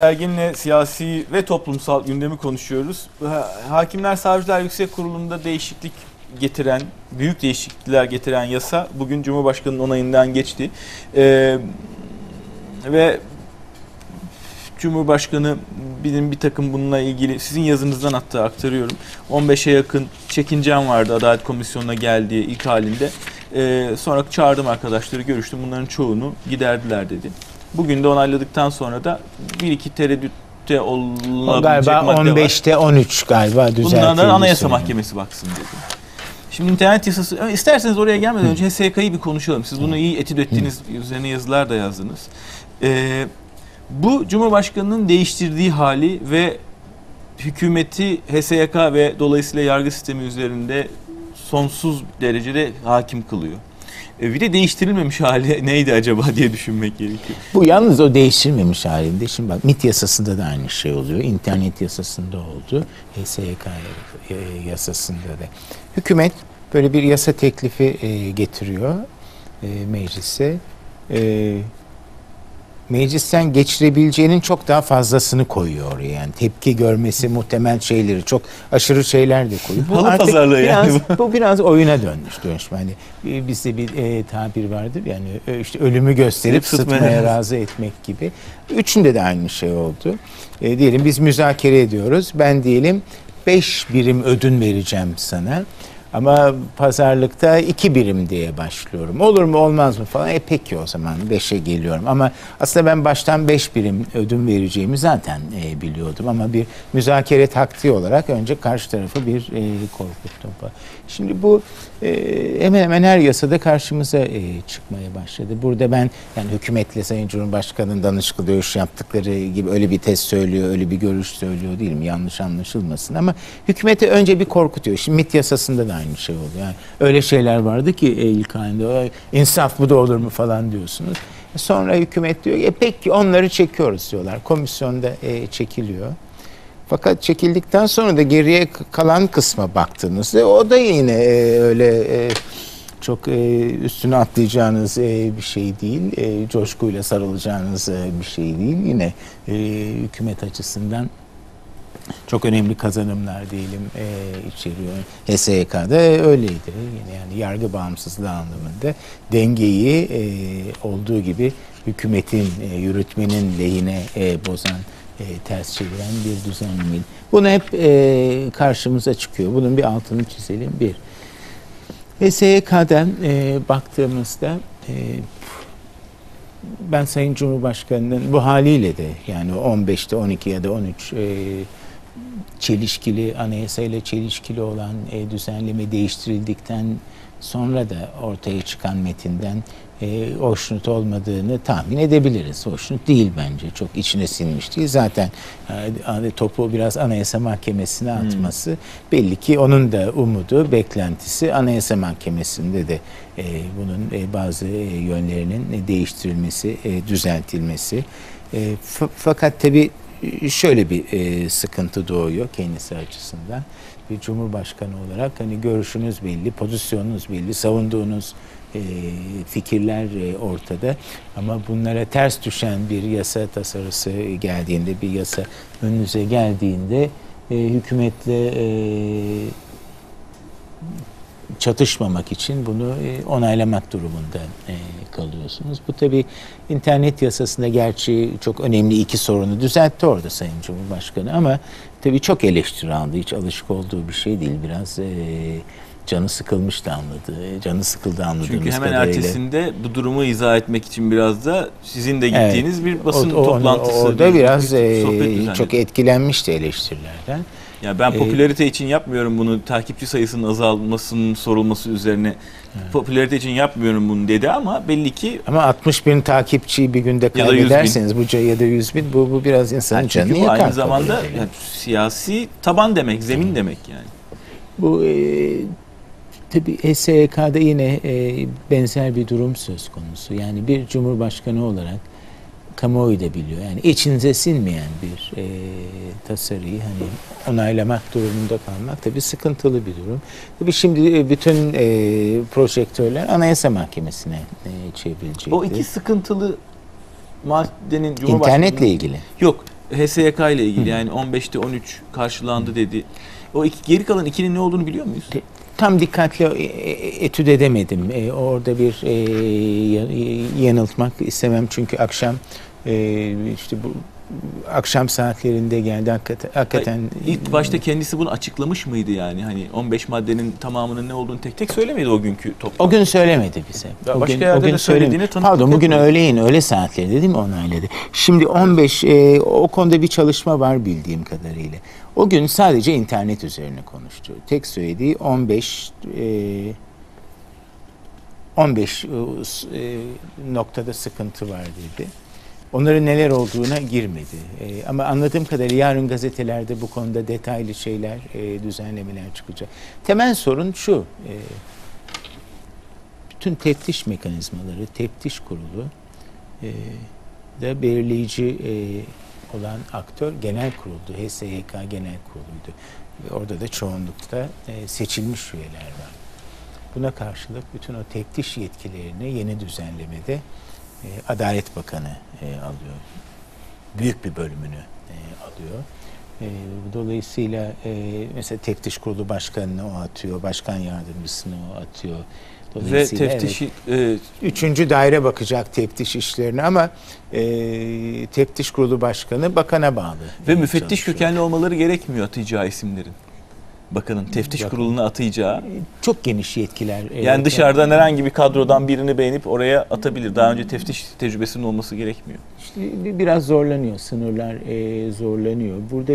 Ergin'le siyasi ve toplumsal gündemi konuşuyoruz. Hakimler Savcılar Yüksek Kurulu'nda değişiklik getiren, büyük değişiklikler getiren yasa bugün Cumhurbaşkanı'nın onayından geçti. Ee, ve Cumhurbaşkanı bizim bir takım bununla ilgili sizin yazınızdan hatta aktarıyorum. 15'e yakın çekincem vardı Adalet Komisyonu'na geldiği ilk halinde. Ee, sonra çağırdım arkadaşları görüştüm. Bunların çoğunu giderdiler dedi. Bugün de onayladıktan sonra da bir iki tereddütte olunabilecek Galiba madde 15'te 13 galiba düzeltildi. Bunlardan Anayasa söyleniyor. Mahkemesi baksın dedi. Şimdi internet yasası, isterseniz oraya gelmeden önce HSK'yı bir konuşalım. Siz bunu iyi etüt ettiğiniz, üzerine yazılar da yazdınız. Ee, bu Cumhurbaşkanı'nın değiştirdiği hali ve hükümeti HSYK ve dolayısıyla yargı sistemi üzerinde sonsuz derecede hakim kılıyor. E, bir de değiştirilmemiş hali neydi acaba diye düşünmek gerekiyor. Bu yalnız o değiştirilmemiş halinde. Şimdi bak MIT yasasında da aynı şey oluyor. İnternet yasasında oldu. HSYK yasasında da. Hükümet böyle bir yasa teklifi e, getiriyor e, meclise. Meclisten geçirebileceğinin çok daha fazlasını koyuyor oraya. Yani tepki görmesi muhtemel şeyleri çok aşırı şeyler de koyuyor. Halı pazarlığı biraz, yani bu biraz oyuna dönmüş dönüşme. Hani e, bizde bir e, tabir vardır yani e, işte ölümü gösterip Sıtmaya sıtmaya razı etmek gibi. Üçünde de aynı şey oldu. E, diyelim biz müzakere ediyoruz. Ben diyelim 5 birim ödün vereceğim sana. Ama pazarlıkta iki birim diye başlıyorum. Olur mu olmaz mı falan. E peki o zaman 5'e geliyorum. Ama aslında ben baştan 5 birim ödün vereceğimi zaten e, biliyordum. Ama bir müzakere taktiği olarak önce karşı tarafı bir e, korkuttum. Şimdi bu e, hemen hemen her yasada karşımıza e, çıkmaya başladı. Burada ben yani hükümetle Sayın Cumhurbaşkanı'nın danışıklı dövüş yaptıkları gibi öyle bir test söylüyor, öyle bir görüş söylüyor değilim. Yanlış anlaşılmasın ama hükümeti önce bir korkutuyor. Şimdi MIT yasasında da aynı şey oldu. Yani öyle şeyler vardı ki e, ilk halinde "Ay, insaf bu da olur mu falan diyorsunuz. Sonra hükümet diyor e peki onları çekiyoruz diyorlar. Komisyonda e, çekiliyor. Fakat çekildikten sonra da geriye kalan kısma baktığınızda o da yine e, öyle e, çok e, üstüne atlayacağınız e, bir şey değil. E, coşkuyla sarılacağınız e, bir şey değil. Yine e, hükümet açısından çok önemli kazanımlar diyelim e, içeriyor. HSYK'da öyleydi. Yine yani yargı bağımsızlığı anlamında dengeyi e, olduğu gibi hükümetin, e, yürütmenin lehine e, bozan, e, ters çeviren bir düzenlemeydi. Bunu hep e, karşımıza çıkıyor. Bunun bir altını çizelim. Bir. HSYK'dan e, baktığımızda e, ben Sayın Cumhurbaşkanı'nın bu haliyle de yani 15'te 12 ya da 13 e, çelişkili anayasayla çelişkili olan e, düzenleme değiştirildikten sonra da ortaya çıkan metinden e, hoşnut olmadığını tahmin edebiliriz. Hoşnut değil bence. Çok içine sinmiş değil. Zaten e, hani topu biraz Anayasa Mahkemesi'ne atması belli ki onun da umudu, beklentisi Anayasa Mahkemesi'nde de e, bunun e, bazı e, yönlerinin değiştirilmesi, e, düzeltilmesi. E, fa- fakat tabii şöyle bir e, sıkıntı doğuyor kendisi açısından. Bir cumhurbaşkanı olarak hani görüşünüz belli, pozisyonunuz belli, savunduğunuz e, fikirler e, ortada. Ama bunlara ters düşen bir yasa tasarısı geldiğinde, bir yasa önünüze geldiğinde e, hükümetle e, çatışmamak için bunu e, onaylamak durumunda e, kalıyorsunuz. Bu tabii internet yasasında gerçi çok önemli iki sorunu düzeltti orada Sayın Cumhurbaşkanı ama tabii çok eleştiri aldı. Hiç alışık olduğu bir şey değil. Biraz e, canı sıkılmış da anladı. Canı sıkıldı anladığımız Çünkü hemen kadarıyla. ertesinde bu durumu izah etmek için biraz da sizin de gittiğiniz bir basın O- o- toplantısı. Orada bir- biraz bir e, çok etkilenmişti eleştirilerden. Ya ben Ee, popülarite için yapmıyorum bunu. Takipçi sayısının azalmasının sorulması üzerine. Popülarite için yapmıyorum bunu dedi ama belli ki Ama 60 bin takipçiyi bir günde Ya da 100 bin. kaybederseniz bu ya da 100 bin bu, bu biraz insanın yani canını yakar. aynı zamanda yani siyasi taban demek, zemin demek yani. Bu e, tabii HSYK'da yine e, benzer bir durum söz konusu. Yani bir cumhurbaşkanı olarak kamuoyu da biliyor. Yani içinize sinmeyen bir e, tasarıyı hani onaylamak durumunda kalmak tabii sıkıntılı bir durum. Tabii şimdi e, bütün e, projektörler Anayasa Mahkemesi'ne e, çevrilecek. O iki sıkıntılı maddenin Cumhurbaşkanı... İnternetle ilgili. Yok. HSYK ile ilgili yani 15'te 13 karşılandı dedi. O iki, geri kalan ikinin ne olduğunu biliyor muyuz? Tam dikkatli e, e, etüt edemedim. E, orada bir e, ya- yanıltmak istemem çünkü akşam e, işte bu akşam saatlerinde geldi hakikaten. hakikaten İlk başta kendisi bunu açıklamış mıydı yani? Hani 15 maddenin tamamının ne olduğunu tek tek söylemedi o günkü toplantı. O gün söylemedi bize. Ya O başka gün, yerde o gün de söylediğine tanıklık Pardon bugün etmedi. öğleyin öğle saatlerinde değil mi onayladı. Şimdi 15 e, o konuda bir çalışma var bildiğim kadarıyla. O gün sadece internet üzerine konuştu. Tek söylediği 15 e, 15 e, e, noktada sıkıntı var dedi. Onların neler olduğuna girmedi. E, ama anladığım kadarıyla yarın gazetelerde bu konuda detaylı şeyler, e, düzenlemeler çıkacak. Temel sorun şu. E, bütün teftiş mekanizmaları, teftiş kurulu e, da belirleyici e, olan aktör genel kuruldu. HSYK genel kuruluydu. Ve orada da çoğunlukta e, seçilmiş üyeler var. Buna karşılık bütün o teftiş yetkilerini yeni düzenlemede e, Adalet Bakanı e, alıyor. Büyük bir bölümünü e, alıyor. E, dolayısıyla e, mesela teftiş kurulu başkanını o atıyor, başkan yardımcısını o atıyor. Ve Dolayısıyla evet, teftişi e, Üçüncü daire bakacak teftiş işlerine ama e, teftiş kurulu başkanı bakana bağlı. ve müfettiş kökenli olmaları gerekmiyor atayacağı isimlerin. Bakanın teftiş Bakın. kuruluna atayacağı. Çok geniş yetkiler. e, Yani dışarıdan herhangi bir kadrodan birini beğenip oraya atabilir. Daha önce teftiş tecrübesinin olması gerekmiyor. işte bi- biraz zorlanıyor, sınırlar e, zorlanıyor. Burada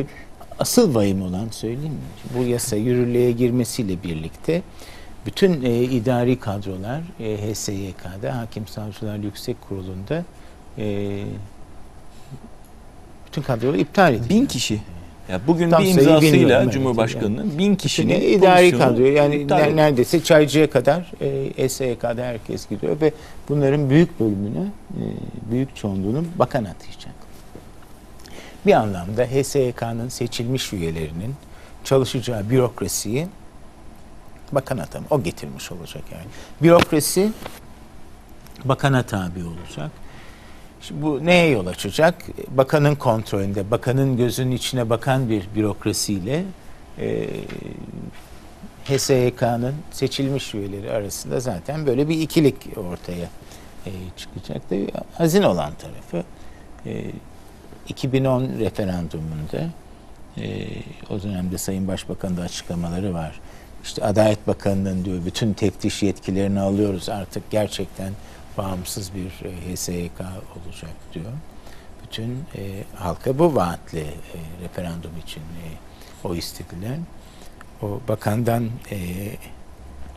asıl vahim olan söyleyeyim mi? Bu yasa yürürlüğe girmesiyle birlikte bütün e, idari kadrolar e, HSYK'da, Hakim Savcılar Yüksek Kurulu'nda e, bütün kadrolar iptal edildi. Bin kişi. Ya bugün Tam bir imzasıyla. Cumhurbaşkanı'nın bin Bütün kişinin idari pozisyonu kadro yani ne- neredeyse çaycıya kadar e, SYK'da herkes gidiyor ve bunların büyük bölümünü, e, büyük çoğunluğunu bakan atayacak. Bir anlamda HSYK'nın seçilmiş üyelerinin çalışacağı bürokrasiyi bakan atam o getirmiş olacak yani. Bürokrasi bakana tabi olacak. Şimdi bu neye yol açacak? Bakanın kontrolünde, bakanın gözünün içine bakan bir bürokrasiyle e, HSYK'nın seçilmiş üyeleri arasında zaten böyle bir ikilik ortaya e, çıkacak. Da hazin olan tarafı e, 2010 referandumunda e, o dönemde Sayın Başbakan'ın da açıklamaları var. İşte Adalet Bakanı'nın diyor bütün teftiş yetkilerini alıyoruz artık gerçekten bağımsız bir e, HSYK olacak diyor. Bütün e, halka bu vaatle e, referandum için e, o istediler. O bakandan e,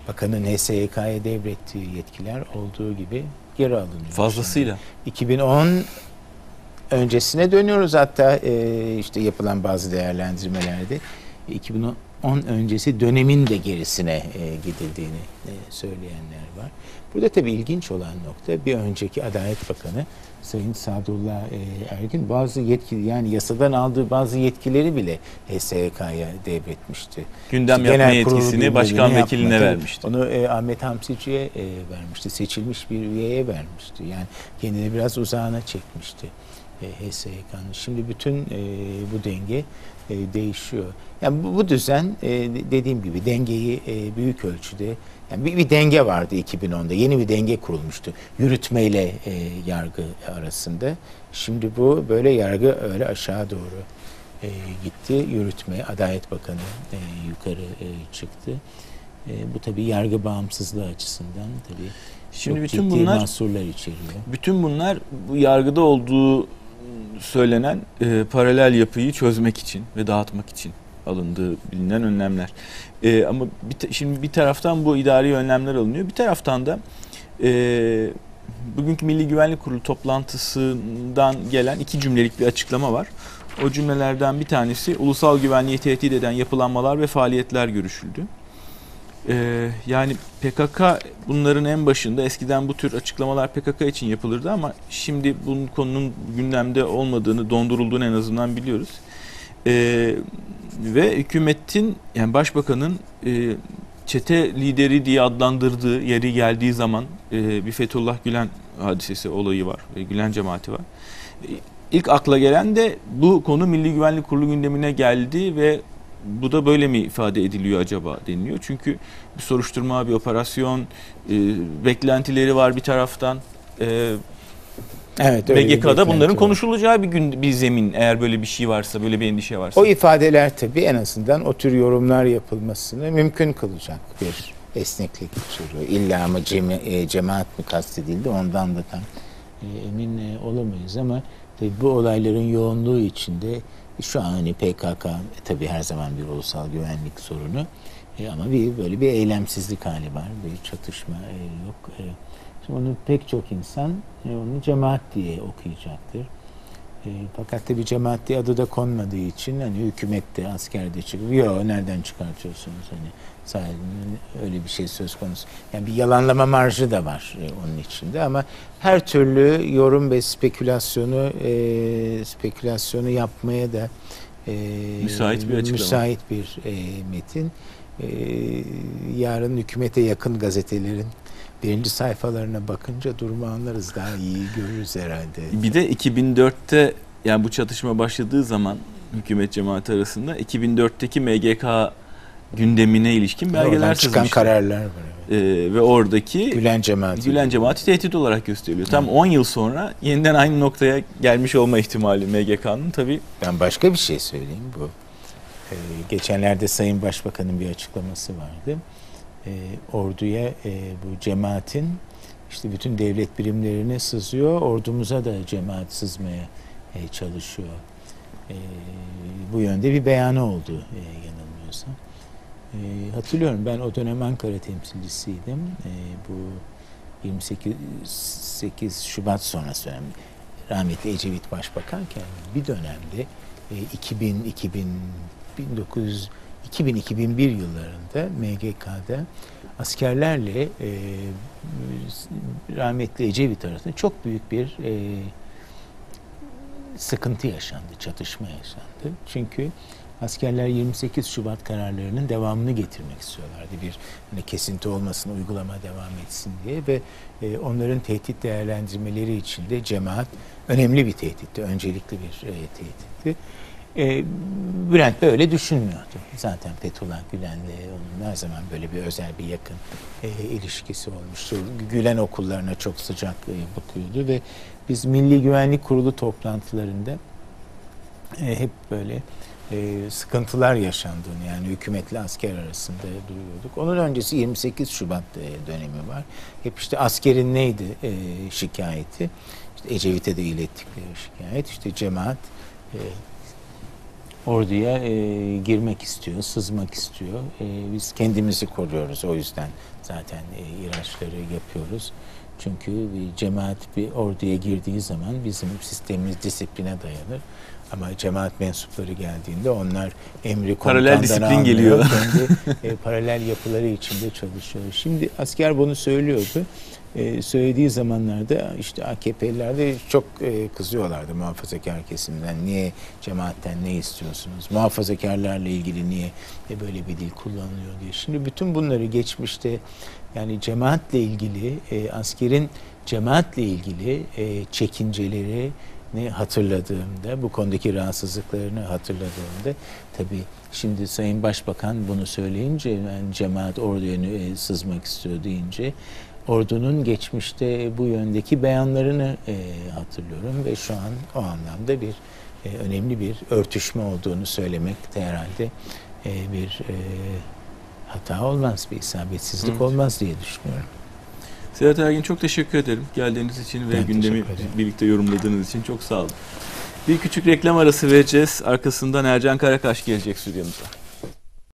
bakanın HSYK'ya devrettiği yetkiler olduğu gibi geri alınıyor. Fazlasıyla. 2010 öncesine dönüyoruz hatta e, işte yapılan bazı değerlendirmelerde 2010 öncesi dönemin de gerisine e, gidildiğini e, söyleyenler var. Burada tabii ilginç olan nokta bir önceki Adalet Bakanı Sayın Sadullah e, Ergin bazı yetki yani yasadan aldığı bazı yetkileri bile HSYK'ya devretmişti. Gündem İşte yapma yetkisini başkan vekiline tabii. vermişti. Onu e, Ahmet Hamsici'ye e, vermişti. Seçilmiş bir üyeye vermişti. Yani kendini biraz uzağına çekmişti HSYK'nın. Şimdi bütün e, bu denge e, değişiyor. Yani bu, bu düzen e, dediğim gibi dengeyi e, büyük ölçüde yani bir, bir denge vardı 2010'da. Yeni bir denge kurulmuştu. Yürütmeyle e, yargı arasında. Şimdi bu böyle yargı öyle aşağı doğru e, gitti. Yürütme, Adalet Bakanı e, yukarı e, çıktı. E, bu tabii yargı bağımsızlığı açısından tabii Şimdi bütün bunlar mahsurlar içeriyor. bütün bunlar bu yargıda olduğu söylenen e, paralel yapıyı çözmek için ve dağıtmak için alındığı bilinen önlemler. E, ama bir şimdi bir taraftan bu idari önlemler alınıyor. Bir taraftan da e, bugünkü Milli Güvenlik Kurulu toplantısından gelen iki cümlelik bir açıklama var. O cümlelerden bir tanesi ulusal güvenliği tehdit eden yapılanmalar ve faaliyetler görüşüldü. Ee, yani PKK bunların en başında eskiden bu tür açıklamalar PKK için yapılırdı ama şimdi bunun konunun gündemde olmadığını, dondurulduğunu en azından biliyoruz. Ee, ve hükümetin yani başbakanın e, çete lideri diye adlandırdığı yeri geldiği zaman e, bir Fethullah Gülen hadisesi olayı var. E, Gülen cemaati var. E, ilk akla gelen de bu konu Milli Güvenlik Kurulu gündemine geldi ve bu da böyle mi ifade ediliyor acaba deniliyor. Çünkü bir soruşturma, bir operasyon, e, beklentileri var bir taraftan. E, Evet, beklenti bunların var. konuşulacağı bir gün bir zemin eğer böyle bir şey varsa, böyle bir endişe varsa. O ifadeler tabii en azından o tür yorumlar yapılmasını mümkün kılacak bir esneklik türü. İlla mı cemi- e, cemaat mi kastedildi ondan da tam e, emin e, olamayız ama tabii bu olayların yoğunluğu içinde şu an hani PKK e, tabii her zaman bir ulusal güvenlik sorunu e, ama bir böyle bir eylemsizlik hali var. Bir çatışma e, yok. E, şimdi onu pek çok insan e, onu cemaat diye okuyacaktır. E, fakat tabi cemaat diye adı da konmadığı için hani hükümette, askerde çıkıyor. Yok nereden çıkartıyorsunuz hani sahiden öyle bir şey söz konusu. Yani bir yalanlama marjı da var e, onun içinde ama her türlü yorum ve spekülasyonu e, spekülasyonu yapmaya da e, Müsait bir açıklama. müsait bir e, metin. E, yarın hükümete yakın gazetelerin birinci sayfalarına bakınca durumu anlarız daha iyi görürüz herhalde. Bir de 2004'te yani bu çatışma başladığı zaman hükümet cemaati arasında 2004'teki MGK gündemine ilişkin belgeler Oradan çıkan sızmıştı. kararlar var. evet. Ee, ve oradaki Gülen cemaati. Gülen cemaati tehdit olarak gösteriliyor. Tam 10 yıl sonra yeniden aynı noktaya gelmiş olma ihtimali MGK'nın tabii Ben başka bir şey söyleyeyim bu. Ee, geçenlerde Sayın Başbakan'ın bir açıklaması vardı. Ee, orduya e, bu cemaatin işte bütün devlet birimlerine sızıyor, ordumuza da cemaat sızmaya e, çalışıyor. Ee, bu yönde bir beyanı oldu e, yanılmıyorsam. Ee, hatırlıyorum ben o dönem Ankara temsilcisiydim. Ee, bu 28 8 Şubat sonrası önemli. Rahmetli Ecevit Başbakanken bir dönemde e, 2000 2000 1900 2000-2001 yıllarında MGK'da askerlerle e, rahmetli Ecevit arasında çok büyük bir e, sıkıntı yaşandı, çatışma yaşandı. Çünkü askerler 28 Şubat kararlarının devamını getirmek istiyorlardı. Bir hani kesinti olmasın, uygulama devam etsin diye ve e, onların tehdit değerlendirmeleri içinde cemaat önemli bir tehditti, öncelikli bir e, tehditti. E, Bülent böyle düşünmüyordu. Zaten Fethullah Gülen'le onun her zaman böyle bir özel bir yakın e, ilişkisi olmuştur. Gülen okullarına çok sıcak e, bakıyordu ve biz Milli Güvenlik Kurulu toplantılarında e, hep böyle e, sıkıntılar yaşandığını yani hükümetle asker arasında duyuyorduk. Onun öncesi 28 Şubat e, dönemi var. Hep işte askerin neydi e, şikayeti? İşte Ecevit'e de ilettikleri şikayet. İşte cemaat e, orduya e, girmek istiyor, sızmak istiyor. E, biz kendimizi koruyoruz o yüzden zaten e, ihraçları yapıyoruz. Çünkü bir cemaat bir orduya girdiği zaman bizim sistemimiz disipline dayanır. Ama cemaat mensupları geldiğinde onlar emri Paralel disiplin almıyor. geliyor. Kendi e, paralel yapıları içinde çalışıyor. Şimdi asker bunu söylüyordu. E, söylediği zamanlarda işte AKP'liler de çok e, kızıyorlardı muhafazakar kesimden. Niye cemaatten ne istiyorsunuz? Muhafazakarlarla ilgili niye e, böyle bir dil kullanılıyor diye. Şimdi bütün bunları geçmişte yani cemaatle ilgili e, askerin cemaatle ilgili e, çekinceleri hatırladığımda, bu konudaki rahatsızlıklarını hatırladığımda tabii şimdi Sayın Başbakan bunu söyleyince yani cemaat orduya e, sızmak istiyor deyince ordunun geçmişte bu yöndeki beyanlarını e, hatırlıyorum ve şu an o anlamda bir e, önemli bir örtüşme olduğunu söylemek de herhalde e, bir e, hata olmaz, bir isabetsizlik Evet. olmaz diye düşünüyorum. Sedat Ergin çok teşekkür ederim geldiğiniz için ve Ben gündemi birlikte yorumladığınız için çok sağ olun. Bir küçük reklam arası vereceğiz. Arkasından Ercan Karakaş gelecek stüdyomuza.